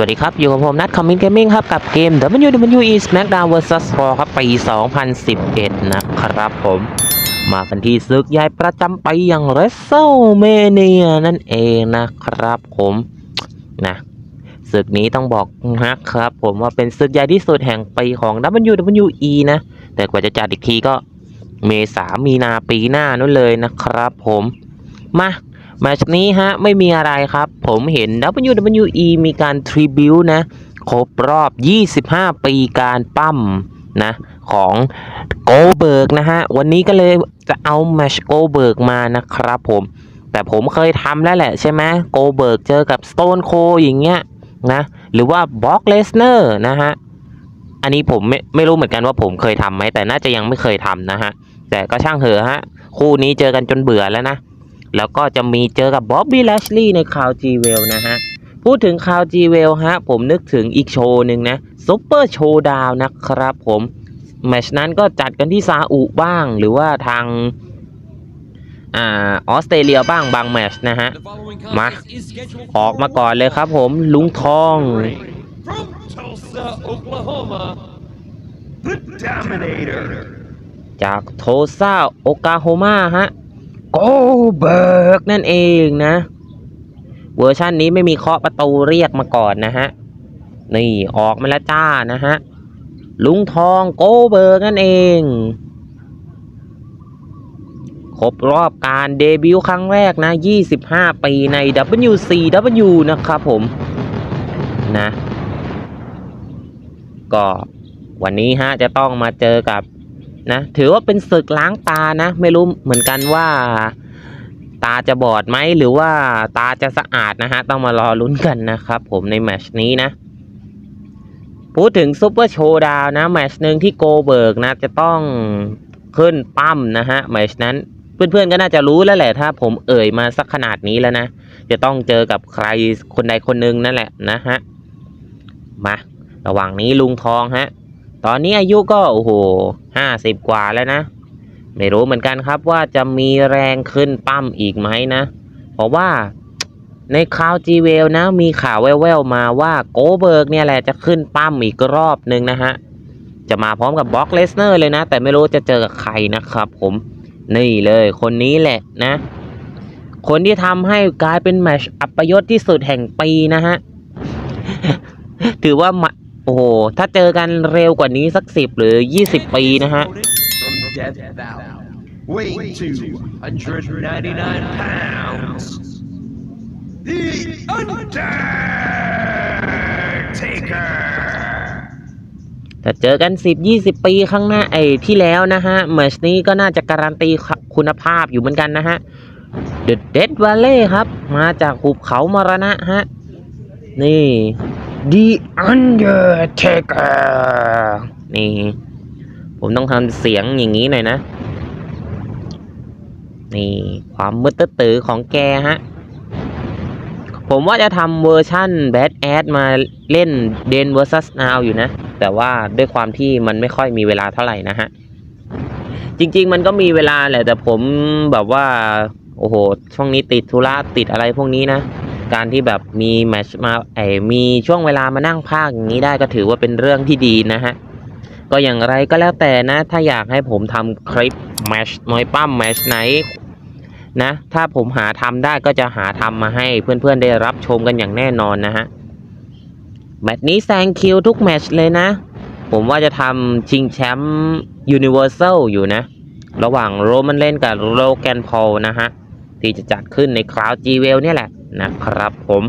วัสดีครับ อยู่กับผมนัทคอมมินเกมมิ่งครับ กับเกม WWE SmackDown vs Raw ครับ ปี 2011 นะครับผม มากันที่ศึกใหญ่ประจำปีอย่าง WrestleMania นั่นเองนะครับผมนะศึกนี้ต้องบอกนะครับผมว่าเป็นศึกใหญ่ที่สุดแห่งปีของ WWE นะ แต่กว่าจะจัดอีกทีก็เมษามีนาปีหน้านู่นเลยนะครับผม มา แมชนี้ฮะไม่มีอะไรครับ ผมเห็น WWE มีการทริบิวนะครบรอบ 25 ปีการปั้มนะของโกเบิร์กนะฮะ วันนี้ก็เลยจะเอาแมชโกเบิร์กมานะครับผม แต่ผมเคยทำแล้วแหละใช่ไหมโกเบิร์กเจอกับสโตนโคอย่างเงี้ยนะหรือว่าบล็อกเลสเนอร์นะฮะ อันนี้ผมไม่ไม่รู้เหมือนกันว่าผมเคยทำไหมแต่น่าจะยังไม่เคยทำนะฮะ แต่ก็ช่างเถอะฮะ คู่นี้เจอกันจนเบื่อแล้วนะ แล้วก็จะมีเจอกับบ๊อบบี้แลชลีย์ในคาวจีเวลนะฮะ พูดถึงคาวจีเวลฮะ ผมนึกถึงอีกโชว์หนึ่งนะซุปเปอร์โชว์ดาวนะครับผมแมตชนั้นก็จัดกันที่ซาอุบ้าง หรือว่าทางอ่าออสเตรเลียบ้างบางแมตชนะฮะ มา ออกมาก่อนเลยครับผมลุงทอง From Tulsa, Oklahoma, the Dominator. จากโทซาโอกาโฮมาฮะ โกเบิร์กนั่นเองนะ เวอร์ชันนี้ไม่มีเคาะประตูเรียกมาก่อนนะฮะ นี่ออกมาแล้วจ้านะฮะ ลุงทองโกเบิร์กนั่นเองครบรอบการเดบิวต์ครั้งแรกนะ 25 ปีใน WCW นะครับผม นะ ก็วันนี้ฮะจะต้องมาเจอกับ นะถือว่าเป็นศึกล้างตานะ ไม่รู้เหมือนกันว่า ตาจะบอดไหมหรือว่าตาจะสะอาดนะฮะ ต้องมารอลุ้นกันนะครับ ผมในแมชนี้นะ พูดถึงซุปเปอร์โชว์ดาวนะแมชหนึ่งที่โกเบิร์กนะ จะต้องขึ้นปั้มนะฮะแมชนั้นเพื่อนๆก็น่าจะรู้แล้วแหละถ้าผมเอ่ยมาสักขนาดนี้แล้วนะ จะต้องเจอกับใครคนใดคนหนึ่งนั่นแหละนะฮะ มา ระหว่างนี้ลุงทองฮะ ตอนนี้อายุก็โอ้โหห้าสิบกว่าแล้วนะ ไม่รู้เหมือนกันครับว่าจะมีแรงขึ้นปั้มอีกไหมนะ เพราะว่าในข่าวจีเวลนะ มีข่าวแว่วๆมาว่าโกเบิร์กเนี่ยแหละจะขึ้นปั้มอีกรอบนึงนะฮะ จะมาพร้อมกับบล็อกเลสเนอร์เลยนะ แต่ไม่รู้จะเจอกับใครนะครับผมนี่เลยคนนี้แหละนะ คนที่ทำให้กลายเป็นแมชอัปยศที่สุดแห่งปีนะฮะ ถือว่ามา อ้โห ถ้าเจอกันเร็วกว่านี้สักสิบหรือยี่สิบปีนะฮะ From Death Valley, weighing 299 pounds, The Undertaker. แต่เจอกันสิบยี่สิบปีข้างหน้าไอ้ที่แล้วนะฮะเมชนี้ก็น่าจะการันตีคุณภาพอยู่เหมือนกันนะฮะ The Dead Valley ครับ มาจากหุบเขามรณะฮะ นี่ The Undertaker นี่ ผมต้องทำเสียงอย่างนี้หน่อยนะ นี่ ความมืดตื้อของแกฮะ ผมว่าจะทำเวอร์ชั่น Bad Ass มาเล่น Den vs Now อยู่นะ แต่ว่าด้วยความที่มันไม่ค่อยมีเวลาเท่าไหร่นะฮะ จริง ๆ มันก็มีเวลาแหละ แต่ผมแบบว่า โอ้โห ช่วงนี้ติดธุระติดอะไรพวกนี้นะ การที่แบบมีแมชมาไอมีช่วงเวลามานั่งพากอย่างนี้ได้ก็ถือว่าเป็นเรื่องที่ดีนะฮะ ก็อย่างไรก็แล้วแต่นะ ถ้าอยากให้ผมทำคลิปแมตชมวยปั้มแมชไหนนะ ถ้าผมหาทำได้ก็จะหาทำมาให้เพื่อนๆได้รับชมกันอย่างแน่นอนนะฮะ แมตช์นี้แซงคิวทุกแมชเลยนะ ผมว่าจะทำชิงแชมป์ยูนิเวอร์แซลอยู่นะ ระหว่างโรมันเลนกับโรแกนพอลนะฮะ ที่จะจัดขึ้นในคราวจีเวลเนี่ยแหละ นะครับผม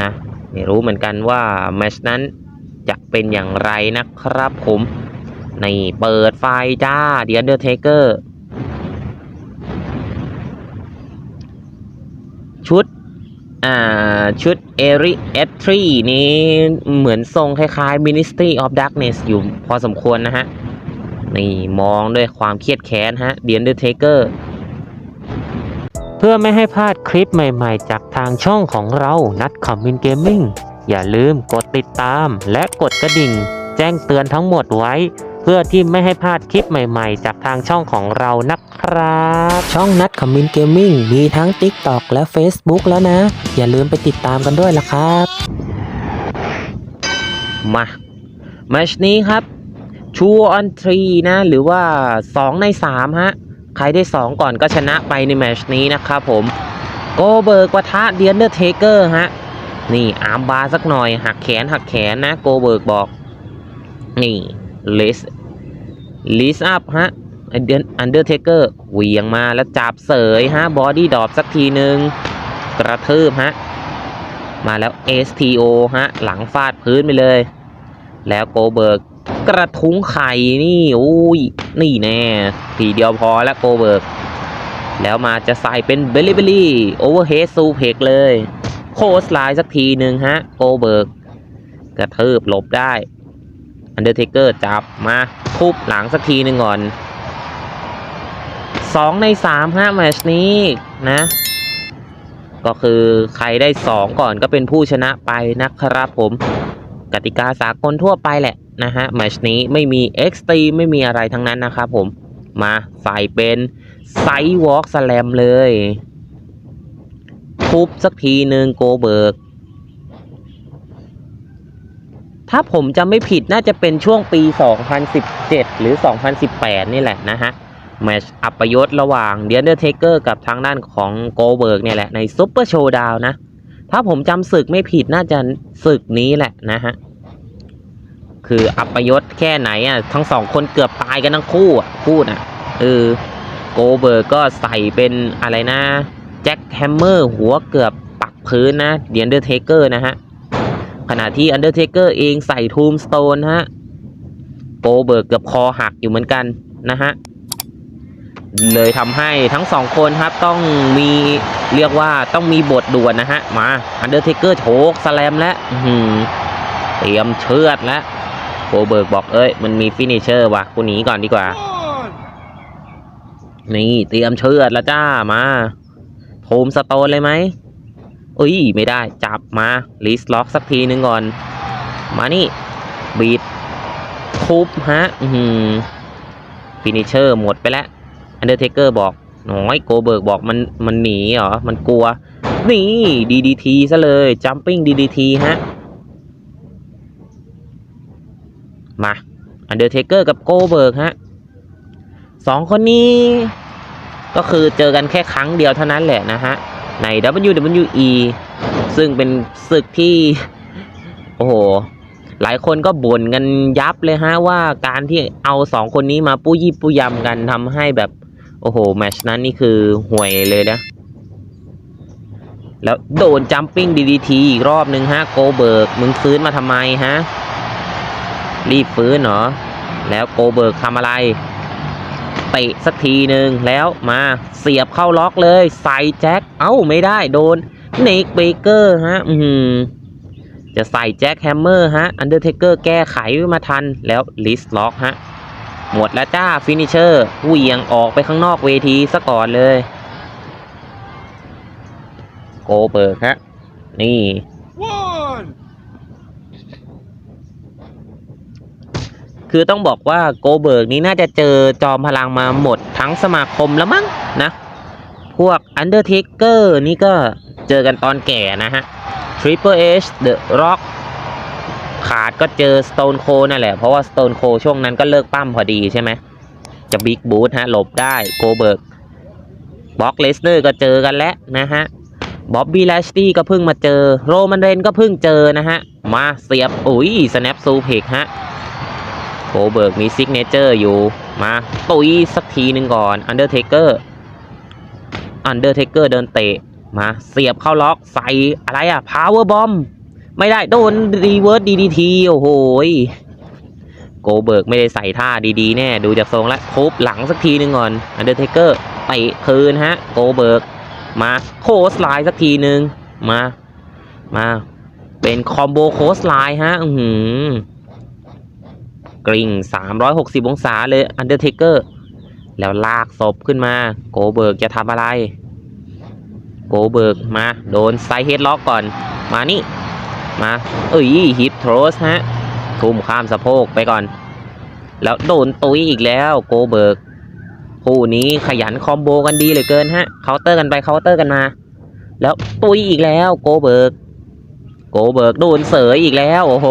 นะไม่รู้เหมือนกันว่าแมชนั้นจะเป็นอย่างไรนะครับผมนี่เปิดไฟจ้าเดียนเดอร์เทเกอร์ชุด อ่า ชุดเอริเอทรีนี้เหมือนทรงคล้ายๆ Ministry of Darkness อยู่พอสมควรนะฮะ นี่มองด้วยความเครียดแค้นฮะเดียนเดอร์เทเกอร์ พื่อไม่ให้พลาดคลิปใหม่ๆ จากทางช่องของเรานัดคอมมินเกมมิ่งอย่าลืมกดติดตาม และกดกระดิ่ง แจ้งเตือนทั้งหมดไว้ เพื่อที่ไม่ให้พลาดคลิปใหม่ๆ จากทางช่องของเรานะครับ ช่องนัดคอมมินเกมมิ่งมีทั้ง TikTok และ Facebook แล้วนะ อย่าลืมไปติดตามกันด้วยล่ะครับ มาแมชนี้ครับชูออนทรีนะ หรือว่า 2 ใน 3 ฮะ ใครได้ 2 ก่อนก็ชนะไปในแมชนี้นะครับผมโกเบิร์กปะทะเดียนเดอร์เทเกอร์ฮะนี่อาร์มบาร์สักหน่อย หักแขนหักแขนนะโกเบิร์กบอก นี่ลิสลิสอัพฮะเดือนอันเดอร์เทเกอร์เหวียงมาแล้วจับเสยฮะบอดี้ดรอปสักทีหนึ่งกระทืบฮะมาแล้ว STO ฮะหลังฟาดพื้นไปเลย แล้วโกเบิร์ก กระทุ้งไข่นี่โอ้ยนี่แน่ทีเดียวพอแล้วโกเบิร์กแล้วมาจะใส่เป็นเบลลี่เบลลี่โอเวอร์เฮดซูเพกเลย โคสไลน์สักทีหนึ่งฮะโกเบิร์กกระทืบหลบได้อันเดอร์เทเกอร์จับมาทุบหลังสักทีหนึ่งก่อนสองในสามฮะแมชนี้นะ ก็คือใครได้สองก่อนก็เป็นผู้ชนะไปนะครับผม กติกาสากลทั่วไปแหละ นะฮะแมชนี้ไม่มีเอ็กซ์ตีไม่มีอะไรทั้งนั้นนะครับผมมาใส่เป็นไซวอล์กสแลมเลยทุบสักทีหนึ่งโกเบิร์ก ถ้าผมจำไม่ผิดน่าจะเป็นช่วงปี 2017 หรือ 2018 นี่แหละนะฮะ แมชอัปยศระหว่างเดียนเดอร์เทเกอร์กับทางด้านของโกเบิร์กเนี่ยแหละในซุปเปอร์โชว์ดาวนะ ถ้าผมจำศึกไม่ผิดน่าจะศึกนี้แหละนะฮะ คืออัปยศแค่ไหนอะทั้งสองคนเกือบตายกันทั้งคู่พูดอะเออโกเบิร์กก็ใส่เป็นอะไรนะแจ็คแฮมเมอร์หัวเกือบปักพื้นนะเดียนเดอร์เทเกอร์นะฮะขณะที่ Undertaker เกอร์เองใส่ทูมสโตนฮะโกเบิร์กเกือบคอหักอยู่เหมือนกันนะฮะเลยทำให้ทั้งสองคนครับต้องมีเรียกว่าต้องมีบทด่วนนะฮะ มา Undertaker โชกสแลมแล้วเตรียมเชือดแล้ว เบิร์กบอกเอ้ย มันมีฟินิเชอร์ว่ะกูหนีก่อนดีกว่า นี่เตรียมเชือดแล้วจ้ามาโทมสโตนเลยไหมเอ้ยไม่ได้จับมาลิสล็อกสักทีหนึ่งก่อน มานี่ บีดทุบฮะ อืมฟินิเชอร์หมดไปแล้วอันเดอร์เทเกอร์บอกน้อยโกเบิร์กบอกมันมันหนีเหรอ มันกลัว นี่ดีดีทีซะเลยจัมปิ้งดีดีทีฮะ มาอันเดอร์เทเกอร์กับโกเบิร์กฮะสองคนนี้ ก็คือเจอกันแค่ครั้งเดียวเท่านั้นแหละนะฮะ ใน WWE ซึ่งเป็นศึกที่ โอ้โห หลายคนก็บ่นกันยับเลยฮะ ว่าการที่เอาสองคนนี้มาปู้ยี่ปู้ยำกันทำให้แบบ โอ้โห แมชนั้นนี่คือห่วยเลยนะ แล้วโดนจัมปิ้งดีดีทีอีกรอบนึงฮะ โกเบิร์กมึงฟื้นมาทำไมฮะ รีบฟื้นเหรอ แล้วโกเบิร์กทำอะไรเตะสักทีหนึ่งแล้วมาเสียบเข้าล็อกเลย ใส่แจ็ค เอ้าไม่ได้โดนเนกเบเกอร์ฮะ อืมจะใส่แจ็คแฮมเมอร์ฮะอันเดอร์เทเกอร์แก้ไขไม่มาทันแล้วลิสล็อกฮะ หมดแล้วจ้าฟินิเชอร์เหวี่ยงออกไปข้างนอกเวทีซะก่อนเลย โกเบิร์กฮะ นี่ คือต้องบอกว่าโกเบิร์กนี้น่าจะเจอจอมพลังมาหมดทั้งสมาคมแล้วมั้งนะ พวก Undertaker นี่ก็เจอกันตอนแก่นะฮะ Triple H The Rock ขาดก็เจอ Stone Cold นั่นแหละ เพราะว่า Stone Cold ช่วงนั้นก็เลิกปั้มพอดีใช่ไหม จะบิ๊กบูธฮะ หลบได้โกเบิร์กบ็อกเลสเนอร์ก็เจอกันแล้วนะฮะบ๊อบบี้แลชตี้ก็เพิ่งมาเจอ โรมันเรนก็เพิ่งเจอนะฮะ มาเสียบ อุ้ย snap suplex ฮะ โกเบิร์กมีซิกเนเจอร์อยู่ มาตุยสักทีหนึ่งก่อนอันเดอร์เทเกอร์อันเดอร์เทเกอร์เดินเตะ มาเสียบเข้าล็อกใส่อะไรอะพาวเวอร์บอมไม่ได้โดนรีเวิร์สดีดีทีโอ้โหยโกเบิร์กไม่ได้ใส่ท่าดีๆ แน่ ดูจากทรงแล้วทุบหลังสักทีหนึ่งก่อนอันเดอร์เทเกอร์เตะคืนฮะ โกเบิร์กมาโคสไลน์สักทีหนึ่งมา มา เป็นคอมโบโคสไลน์ฮะ อือหือ กริ่ง 360 องศาเลยอันเดอร์เทเกอร์แล้วลากศพขึ้นมา โกเบิร์กจะทำอะไร โกเบิร์กมา โดนไซเฮดล็อกก่อน มานี่ มา เอ้ยฮิตโทรสฮะ ทุ่มข้ามสะโพกไปก่อน แล้วโดนตุยอีกแล้วโกเบิร์กคู่นี้ขยันคอมโบกันดีเหลือเกินฮะเคาน์เตอร์กันไปเคาน์เตอร์กันมา แล้วตุยอีกแล้วโกเบิร์กโกเบิร์กโดนเสยอีกแล้วโอ้โห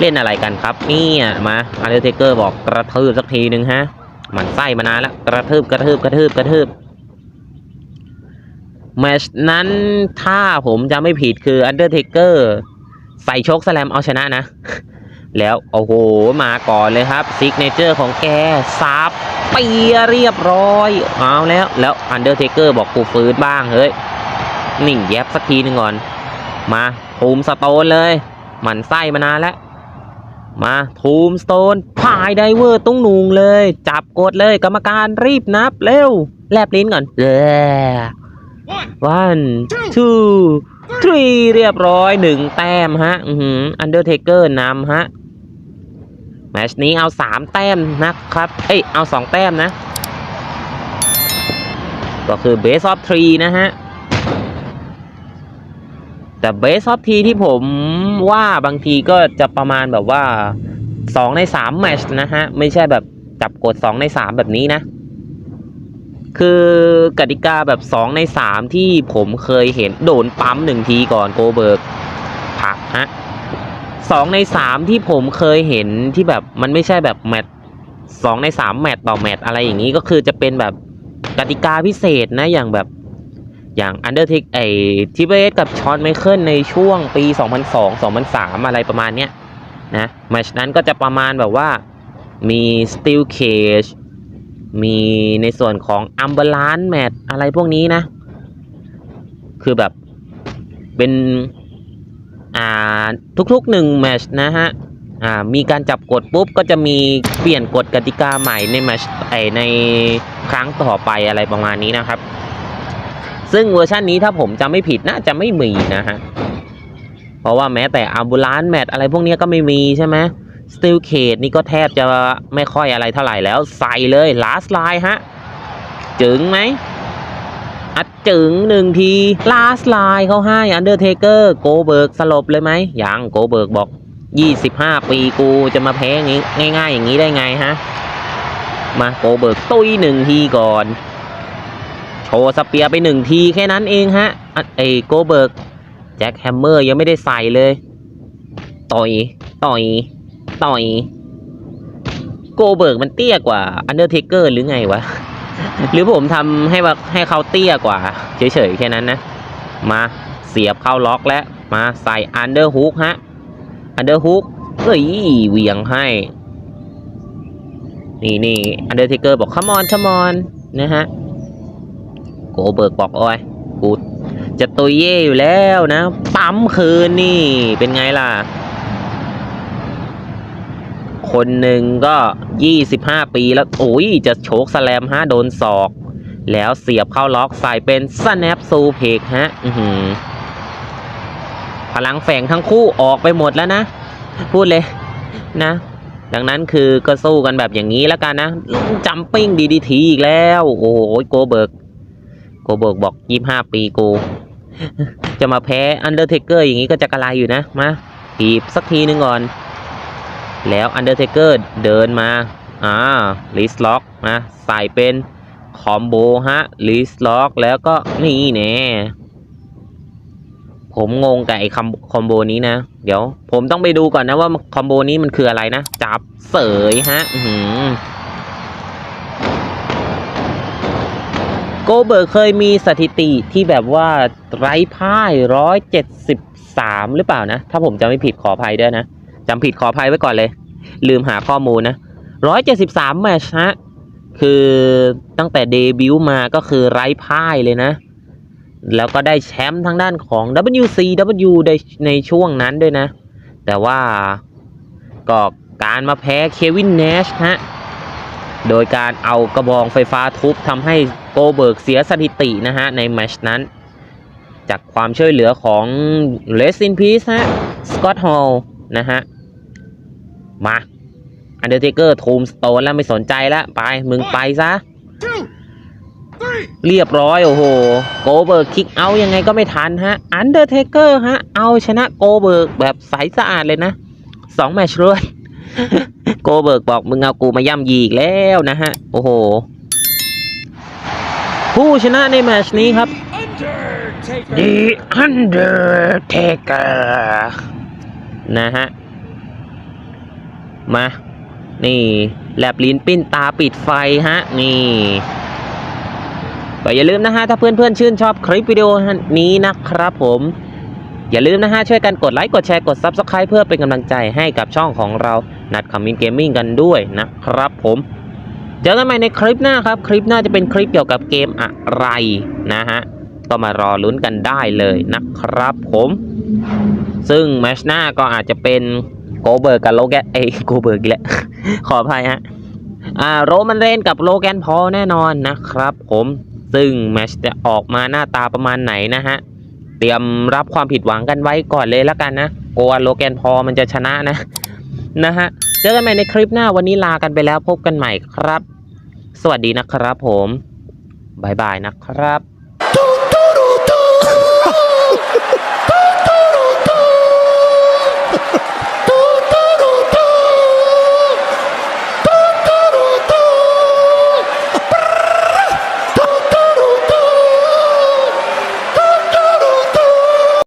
เล่นอะไรกันครับเนี่ยมาอันเดอร์เทเกอร์บอกกระทืบสักทีหนึ่งฮะหมันไส้มานานแล้วกระทืบกระทืบกระทืบกระทืบแมชนั้นถ้าผมจะไม่ผิดคืออันเดอร์เทเกอร์ใส่โชคสแลมเอาชนะนะ แล้ว โอ้โห มาก่อนเลยครับซิกเนเจอร์ของแกซับเปียเรียบร้อย เอาแล้ว แล้วอันเดอร์เทเกอร์บอกกูฟื้นบ้าง เฮ้ยนิ่งแยบสักทีหนึ่งก่อน มาทูมสโตนเลย หมันไส้มานานแล้ว มาทูมสโตนพายไดเวอร์ตุ้งนุงเลย จับกดเลยกรรมการรีบนับเร็ว แลบลิ้นก่อนเออ One, one two three เรียบร้อยหนึ่งแต้มฮะอือหืออันเดอร์เทเกอร์นำฮะแมชนี้เอาสามแต้มนะครับ เอ้ย เอาสองแต้มนะ ก็คือเบสออฟทรีนะฮะ แต่เบสออฟทีที่ผมว่าบางทีก็จะประมาณแบบว่าสองในสามแมตชนะฮะ ไม่ใช่แบบจับกดสองในสามแบบนี้นะ คือกติกาแบบสองในสามที่ผมเคยเห็นโดนปั๊มหนึ่งทีก่อนโกเบิร์กผักฮะสองในสามที่ผมเคยเห็นที่แบบมันไม่ใช่แบบแมตช์สองในสามแมตช์ต่อแมตช์อะไรอย่างนี้ก็คือจะเป็นแบบกติกาพิเศษนะอย่างแบบ อย่างอันเดอร์เทคไอทิเบสกับชอนไมเคิลในช่วงปี 2002 2003 อะไรประมาณเนี้ยนะแมชนั้นก็จะประมาณแบบว่ามี Steel Cage มีในส่วนของ u m b e r l a n c e Match อะไรพวกนี้นะ คือแบบเป็นอ่าทุกๆหนึ่งแมชนะฮะอ่ามีการจับกดปุ๊บก็จะมีเปลี่ยนกฎกติกาใหม่ในแมชไอในครั้งต่อไปอะไรประมาณนี้นะครับ ซึ่งเวอร์ชันนี้ถ้าผมจำไม่ผิดน่าจะไม่มีนะฮะ เพราะว่าแม้แต่อัมบูลานแมทอะไรพวกนี้ก็ไม่มีใช่ไหมสติลเคดนี่ก็แทบจะไม่ค่อยอะไรเท่าไหร่แล้วใส่เลยลาสไลฮะ จึงไหมอัดจึงหนึ่งทีลาสไลเขาให้อันเดอร์เทเกอร์โกเบิร์กสลบเลยไหมยังโกเบิร์กบอก 25 ปีกูจะมาแพ้งงี้ง่าย ๆ อย่างนี้ได้ไงฮะ มาโกเบิร์กตุ้ยหนึ่งทีก่อน โชว์สเปียร์ไปหนึ่งทีแค่นั้นเองฮะอะไอโกเบิร์กแจ็คแฮมเมอร์ยังไม่ได้ใส่เลย ต่อย ต่อย ต่อย โกเบิร์กมันเตี้ยกว่าอันเดอร์เทเกอร์หรือไงวะ หรือผมทำให้ว่าให้เขาเตี้ยกว่า เฉยๆ แค่นั้นนะ มาเสียบเข้าล็อกแล้ว มาใส่อันเดอร์ฮุกฮะ อันเดอร์ฮุกเอ้ยเหวียงให้ นี่นี่อันเดอร์เทเกอร์บอก come on come on นะฮะ โกเบิร์กบอกโอ้ยกูจะตุยเย่อยู่แล้วนะ ปั๊มคืนนี่เป็นไงล่ะ คนหนึ่งก็25ปีแล้วโอ้ยจะโชกสแลมฮะโดนศอก แล้วเสียบเข้าล็อกใส่เป็น snap s u p l e x ฮะอืพลังแฝงทั้งคู่ออกไปหมดแล้วนะ พูดเลยนะ ดังนั้นคือก็สู้กันแบบอย่างนี้แล้วกันนะจัมปิ้งดีดีทีอีกแล้ว โอ้โหโกเบิร์ก กเบิร์กบอก25ปีกู จะมาแพ้อันเดอร์เทเกอร์อย่างนี้ก็จะกระไรอยู่นะมาถีบสักทีนึงก่อน แล้วอันเดอร์เทเกอร์เดินมาอ่าลิสล็อกมาใส่เป็นคอมโบฮะลิสล็อกแล้วก็นี่แน่ผมงงกับไอ้คำคอมโบนี้นะ เดี๋ยว ผมต้องไปดูก่อนนะว่าคอมโบนี้มันคืออะไรนะ จับเสยฮะ อื โกเบิร์กเคยมีสถิติที่แบบว่าไร้พ่ายร้อยเจ็ดสิบสามหรือเปล่านะ ถ้าผมจำไม่ผิดขออภัยด้วยนะจำผิดขออภัยไว้ก่อนเลย ลืมหาข้อมูลนะร้อยเจ็ดสิบสามแมชฮะคือตั้งแต่เดบิวต์มาก็คือไร้พ่ายเลยนะ แล้วก็ได้แชมป์ทางด้านของ WCW ในในช่วงนั้นด้วยนะ แต่ว่าก็การมาแพ้เควินเนชฮะ โดยการเอากระบองไฟฟ้าทุบทำให้โกเบิร์กเสียสถิตินะฮะในแมชนั้น จากความช่วยเหลือของ Rest in Peace ฮะสกอตฮอลนะฮะ มาอันเดอร์เทเกอร์ทูมสโตนแล้วไม่สนใจแล้วไปมึงไปซะ เรียบร้อยโอ้โหโกเบิร์กคิกเอายังไงก็ไม่ทันฮะอันเดอร์เทเกอร์ฮะ เอาชนะโกเบิร์กแบบใสสะอาดเลยนะสองแมตช์รวด โกเบิร์กบอกมึงเอากูมาย่ำยีอีกแล้วนะฮะ โอ้โห ผู้ชนะในแมตช์นี้ครับ Undertaker. The Undertaker นะฮะ มา นี่แลบลิ้นปิ้นตาปิดไฟฮะ นี่ก็อย่าลืมนะฮะ ถ้าเพื่อนๆ ชื่นชอบคลิปวิดีโอนี้นะครับผมอย่าลืมนะฮะ ช่วยกันกดไลค์ กดแชร์ กด Subscribe เพื่อเป็นกำลังใจให้กับช่องของเรา นัดคอมมินเกมมิ่งกันด้วยนะครับผมเจอกันใหม่ในคลิปหน้าครับ คลิปหน้าจะเป็นคลิปเกี่ยวกับเกมอะไรนะฮะก็มารอลุ้นกันได้เลยนะครับผม ซึ่งแมชหน้าก็อาจจะเป็นโกเบิร์กกับโลแกนเอยโกเบิร์กอีกแล้วขออภัยฮะอ่าโรมันเรนกับโลแกนพอแน่นอนนะครับผมซึ่งแมชจะออกมาหน้าตาประมาณไหนนะฮะ เตรียมรับความผิดหวังกันไว้ก่อนเลยแล้วกันนะกลัวโลแกนพอมันจะชนะนะ นะฮะ เจอกันใหม่ในคลิปหน้าวันนี้ลากันไปแล้วพบกันใหม่ครับ สวัสดีนะครับผมบายบายนะครับ